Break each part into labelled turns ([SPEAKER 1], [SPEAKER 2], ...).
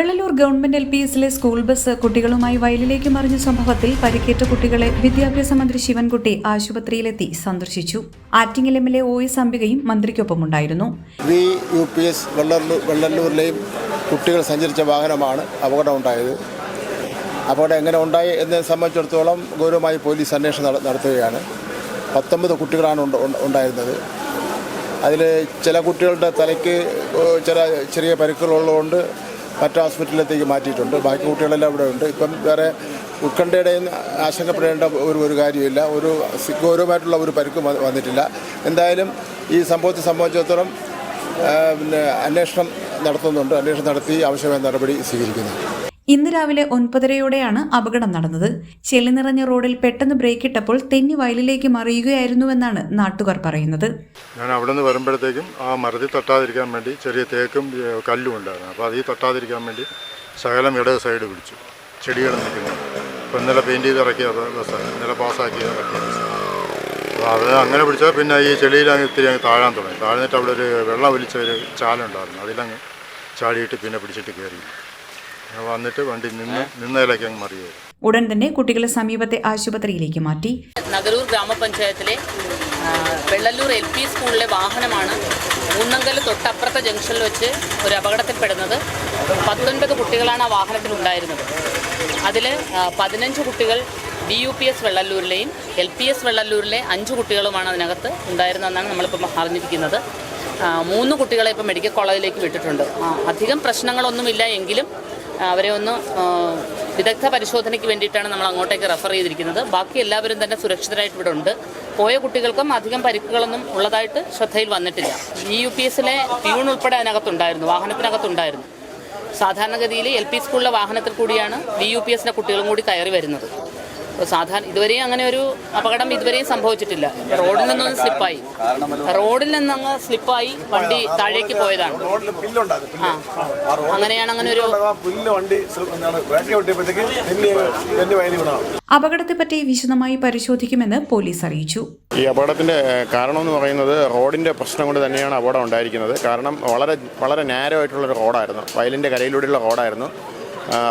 [SPEAKER 1] Vellalloor government L P എസിലെ school bus കുട്ടികളുമായി വയലിലേക്ക് മറിഞ്ഞ സംഭവത്തിൽ പരിക്കേറ്റ കുട്ടികളെ വിദ്യാഭ്യാസ മന്ത്രി ശിവൻകുട്ടി ആശുപത്രിയിലെത്തി സന്ദർശിച്ചു. Attingal M L A O S അംബികയും മന്ത്രിക്കൊപ്പമുണ്ടായിരുന്നു.
[SPEAKER 2] വി കുട്ടികൾ സഞ്ചരിച്ച വാഹനമാണ് അപകടം ഉണ്ടായത് അപകടം എങ്ങനെ ഉണ്ടായി എന്നതിനെ സംബന്ധിച്ചിടത്തോളം ഗൗരവമായി പോലീസ് അന്വേഷണം നട- നടത്തുകയാണ്. പത്തൊമ്പത് കുട്ടികളാണ് ഉണ്ട്- ഉണ്ട്- ഉണ്ടായിരുന്നത്. അതിൽ ചില കുട്ടികളുടെ തലയ്ക്ക് ചില ചെറിയ പരിക്കുകളുള്ളതുകൊണ്ട് മറ്റ് ഹോസ്പിറ്റലിലേക്ക് മാറ്റിയിട്ടുണ്ട്. ബാക്കി കുട്ടികളെല്ലാം ഇവിടെ ഉണ്ട്. ഇപ്പം വേറെ ഉത്കണ്ഠയുടെയും ആശങ്കപ്പെടേണ്ട ഒരു ഒരു കാര്യമില്ല. ഒരു ഗൗരവമായിട്ടുള്ള ഒരു പരിക്കും വന്നിട്ടില്ല. എന്തായാലും ഈ സംഭവത്തെ സംബന്ധിച്ചിടത്തോളം പിന്നെ അന്വേഷണം നടത്തുന്നുണ്ട്. അന്വേഷണം നടത്തി ആവശ്യമായ നടപടി സ്വീകരിക്കുന്നു.
[SPEAKER 1] ഇന്ന് രാവിലെ ഒൻപതരയോടെയാണ് അപകടം നടന്നത്. ചെളി നിറഞ്ഞ റോഡിൽ പെട്ടെന്ന് ബ്രേക്ക് ഇട്ടപ്പോൾ തെന്നി വയലിലേക്ക് മറിയുകയായിരുന്നുവെന്നാണ് നാട്ടുകാർ പറയുന്നത്.
[SPEAKER 3] ഞാൻ അവിടെ നിന്ന് വരുമ്പോഴത്തേക്കും ആ മരത്തിൽ തട്ടാതിരിക്കാൻ വേണ്ടി ചെറിയ തേക്കും കല്ലും ഉണ്ടായിരുന്നു. അപ്പോൾ അതിൽ തട്ടാതിരിക്കാൻ വേണ്ടി ശകലം ഇടത് സൈഡ് പിടിച്ചു. ചെടികൾ നിൽക്കുന്നു. അപ്പോൾ ഇന്നലെ പെയിന്റ് ചെയ്ത് ഇറക്കിയ ഇന്നലെ പാസ്സാക്കി ഇറക്കിയ അപ്പോൾ അത് അങ്ങനെ പിടിച്ചാൽ പിന്നെ ഈ ചെളിയിൽ അങ്ങ് ഇത്തിരി അങ്ങ് താഴാൻ തുടങ്ങി. താഴ്ന്നിട്ട് അവിടെ ഒരു വെള്ളം ഒലിച്ച ഒരു ചാലുണ്ടായിരുന്നു. അതിലങ്ങ് ചാടിയിട്ട് പിന്നെ പിടിച്ചിട്ട് കയറി. വന്നിട്ട് വണ്ടി നിന്ന് നിന്നതിലേക്ക് അങ്ങ്
[SPEAKER 1] ഉടൻ തന്നെ കുട്ടികളെ സമീപത്തെ ആശുപത്രിയിലേക്ക് മാറ്റി.
[SPEAKER 4] നഗരൂർ ഗ്രാമപഞ്ചായത്തിലെ വെള്ളല്ലൂർ എൽ പി സ്കൂളിലെ വാഹനമാണ് മൂന്നങ്കൽ തൊട്ടപ്പുറത്തെ ജംഗ്ഷനിൽ വെച്ച് ഒരു അപകടത്തിൽപ്പെടുന്നത്. പത്തൊൻപത് കുട്ടികളാണ് ആ വാഹനത്തിലുണ്ടായിരുന്നത് അതിൽ പതിനഞ്ച് കുട്ടികൾ ബി യു പി എസ് വെള്ളല്ലൂരിലെയും എൽ പി എസ് വെള്ളല്ലൂരിലെ അഞ്ച് കുട്ടികളുമാണ് അതിനകത്ത് ഉണ്ടായിരുന്നതെന്നാണ് നമ്മളിപ്പം അറിഞ്ഞിരിക്കുന്നത്. മൂന്ന് കുട്ടികളെ ഇപ്പം മെഡിക്കൽ കോളേജിലേക്ക് വിട്ടിട്ടുണ്ട്. അധികം പ്രശ്നങ്ങളൊന്നുമില്ല എങ്കിലും അവരെ ഒന്ന് വിദഗ്ധ പരിശോധനയ്ക്ക് വേണ്ടിയിട്ടാണ് നമ്മൾ അങ്ങോട്ടേക്ക് റെഫർ ചെയ്തിരിക്കുന്നത്. ബാക്കി എല്ലാവരും തന്നെ സുരക്ഷിതരായിട്ട് ഇവിടെ ഉണ്ട്. പോയ കുട്ടികൾക്കും അധികം പരിക്കുകളൊന്നും ഉള്ളതായിട്ട് ശ്രദ്ധയിൽ വന്നിട്ടില്ല. ജി യു പി എസിലെ പ്യൂൺ ഉൾപ്പെടെ അതിനകത്തുണ്ടായിരുന്നു വാഹനത്തിനകത്തുണ്ടായിരുന്നു. സാധാരണഗതിയിൽ എൽ പി സ്കൂളിലെ വാഹനത്തിൽ കൂടിയാണ് ബി യു പി എസിലെ കുട്ടികളും കൂടി കയറി വരുന്നത്. സാധാരണ ഇതുവരെയും അങ്ങനെ ഒരു അപകടം ഇതുവരെയും സംഭവിച്ചിട്ടില്ല. റോഡിൽ നിന്നൊന്ന് സ്ലിപ്പായി. റോഡിൽ നിന്നങ്ങ് സ്ലിപ്പായി വണ്ടി താഴേക്ക് പോയതാണ്. ആ. അങ്ങനെയാണ് അങ്ങനെ ഒരു
[SPEAKER 5] അപകടത്തെ പറ്റി
[SPEAKER 1] അപകടത്തെപ്പറ്റി വിശദമായി പരിശോധിക്കുമെന്ന് പോലീസ് അറിയിച്ചു.
[SPEAKER 6] ഈ അപകടത്തിന്റെ കാരണം എന്ന് പറയുന്നത് റോഡിന്റെ പ്രശ്നം കൊണ്ട് തന്നെയാണ് അപകടം ഉണ്ടായിരിക്കുന്നത്. കാരണം വളരെ വളരെ നാരോ ആയിട്ടുള്ളൊരു റോഡായിരുന്നു. വയലിന്റെ കരയിലൂടെയുള്ള റോഡായിരുന്നു.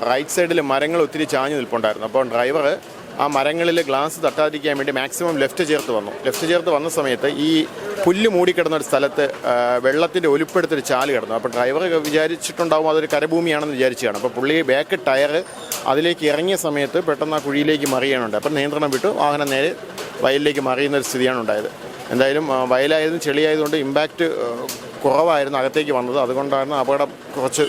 [SPEAKER 6] റൈറ്റ് സൈഡിൽ മരങ്ങൾ ഒത്തിരി ചാഞ്ഞു നിൽപ്പുണ്ടായിരുന്നു. അപ്പോൾ ഡ്രൈവർ ആ മരങ്ങളിൽ ഗ്ലാസ് തട്ടാതിരിക്കാൻ വേണ്ടി മാക്സിമം ലെഫ്റ്റ് ചേർത്ത് വന്നു. ലെഫ്റ്റ് ചേർത്ത് വന്ന സമയത്ത് ഈ പുല്ല് മൂടിക്കിടന്ന ഒരു സ്ഥലത്ത് വെള്ളത്തിന്റെ ഒലിപ്പെടുത്തൊരു ചാൽ കിടന്നു. അപ്പോൾ ഡ്രൈവർ വിചാരിച്ചിട്ടുണ്ടാവും അതൊരു കരഭൂമിയാണെന്ന് വിചാരിച്ചതാണ്. അപ്പോൾ പുള്ളി ബാക്ക് ടയർ അതിലേക്ക് ഇറങ്ങിയ സമയത്ത് പെട്ടെന്ന് ആ കുഴിയിലേക്ക് മറിയാനുണ്ട്. അപ്പം നിയന്ത്രണം വിട്ടു. വാഹനം നേരെ വയലിലേക്ക് മറിയുന്ന ഒരു സ്ഥിതിയാണ് ഉണ്ടായത്. എന്തായാലും വയലായതും ചെളിയായതുകൊണ്ട് ഇമ്പാക്റ്റ് കുറവായിരുന്നു അകത്തേക്ക് വന്നത്. അതുകൊണ്ടാണ് അപകടം കുറച്ച്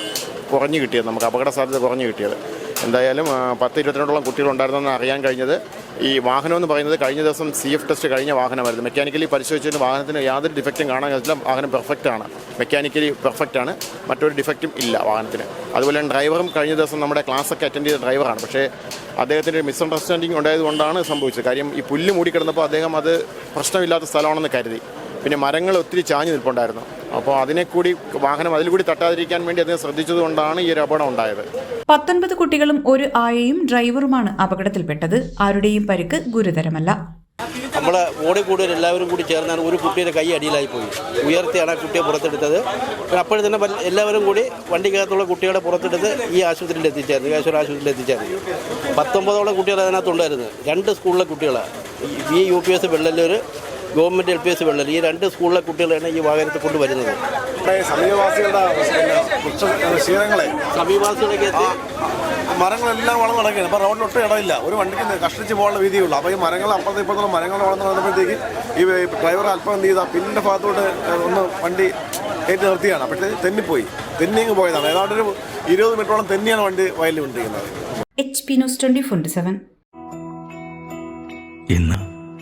[SPEAKER 6] കുറഞ്ഞു കിട്ടിയത്. നമുക്ക് അപകട സാധ്യത കുറഞ്ഞു കിട്ടിയത്. എന്തായാലും പത്ത് ഇരുപത്തിരണ്ടോളം കുട്ടികളുണ്ടായിരുന്നെന്ന് അറിയാൻ കഴിഞ്ഞത്. ഈ വാഹനം എന്ന് പറയുന്നത് കഴിഞ്ഞ ദിവസം സി എഫ് ടെസ്റ്റ് കഴിഞ്ഞ വാഹനമായിരുന്നു. മെക്കാനിക്കലി പരിശോധിച്ചതിന് വാഹനത്തിന് യാതൊരു ഡിഫക്റ്റും കാണാൻ കഴിഞ്ഞില്ല വാഹനം പെർഫെക്റ്റ് ആണ്. മെക്കാനിക്കലി പെർഫെക്റ്റ് ആണ്. മറ്റൊരു ഡിഫക്റ്റും ഇല്ല വാഹനത്തിന്. അതുപോലെ ഡ്രൈവറും കഴിഞ്ഞ ദിവസം നമ്മുടെ ക്ലാസ്സൊക്കെ അറ്റൻഡ് ചെയ്ത ഡ്രൈവറാണ് പക്ഷേ അദ്ദേഹത്തിന്റെ മിസ്അണ്ടർസ്റ്റാൻഡിങ് ഉണ്ടായതുകൊണ്ടാണ് സംഭവിച്ചത്. കാര്യം ഈ പുല്ല് മൂടിക്കിടന്നപ്പോൾ അദ്ദേഹം അത് പ്രശ്നമില്ലാത്ത സ്ഥലമാണെന്ന് കരുതി. പിന്നെ മരങ്ങൾ ഒത്തിരി ചാഞ്ഞു നിൽപ്പുണ്ടായിരുന്നു. അപ്പോൾ അതിനെ കൂടി വാഹനം അതിൽ കൂടി തട്ടാതിരിക്കാൻ വേണ്ടി അദ്ദേഹം ശ്രദ്ധിച്ചതുകൊണ്ടാണ് ഈ ഒരു അപകടം ഉണ്ടായത്.
[SPEAKER 1] പത്തൊൻപത് കുട്ടികളും ഒരു ആയയും ഡ്രൈവറുമാണ് അപകടത്തിൽപ്പെട്ടത്. ആരുടെയും പരിക്ക് ഗുരുതരമല്ല.
[SPEAKER 7] നമ്മളെ ഓടി കൂടുതൽ എല്ലാവരും കൂടി ചേർന്നാണ് ഒരു കുട്ടിയുടെ കൈ അടിയിലായി പോയി ഉയർത്തിയാണ് ആ കുട്ടിയെ പുറത്തെടുത്തത്. അപ്പോഴും അപ്പോൾ തന്നെ എല്ലാവരും കൂടി വണ്ടിക്കകത്തുള്ള കുട്ടികളെ പുറത്തെടുത്ത് ഈ ആശുപത്രിയിൽ എത്തിച്ചായിരുന്നു. കേശ്വര ആശുപത്രിയിൽ എത്തിച്ചായിരുന്നു. പത്തൊമ്പതോളം കുട്ടികൾ അതിനകത്തുണ്ടായിരുന്നു. രണ്ട് സ്കൂളിലെ കുട്ടികളാണ്. ഈ U P S Vellalloor government L P S Vellalloor ഈ രണ്ട് സ്കൂളിലെ കുട്ടികളാണ് ഈ വാഹനത്തിൽ കൊണ്ടുവരുന്നത്.
[SPEAKER 5] സമീപവാസികളുടെ ക്ഷീരങ്ങളെ
[SPEAKER 7] സമീപവാസികളൊക്കെ
[SPEAKER 5] മരങ്ങളെല്ലാം വളർന്നു നടക്കുകയാണ് അപ്പോൾ റോഡിൽ ഒട്ടും ഇടമില്ല. ഒരു വണ്ടിക്ക് കഷ്ടിച്ച് പോകാനുള്ള വീതിയുള്ളൂ. അപ്പോൾ ഈ മരങ്ങൾ അപ്പുറത്തെ ഇപ്പുറത്തുള്ള മരങ്ങൾ വളർന്നു വന്നപ്പോഴത്തേക്ക് ഈ ഡ്രൈവർ അല്പം എന്ത് ചെയ്താൽ പിന്നിന്റെ ഭാഗത്തോട്ട് ഒന്ന് വണ്ടി കയറ്റി നിർത്തിയാണ് പക്ഷേ തെന്നിപ്പോയി. തെന്നിങ്ങ് പോയതാണ്. ഏതാണ്ട് ഒരു ഇരുപത് മിനിറ്റോളം തെന്നിയാണ് വണ്ടി വയലിൽ കൊണ്ടിരിക്കുന്നത്.
[SPEAKER 1] H P news twenty four seven
[SPEAKER 8] ഇന്ന്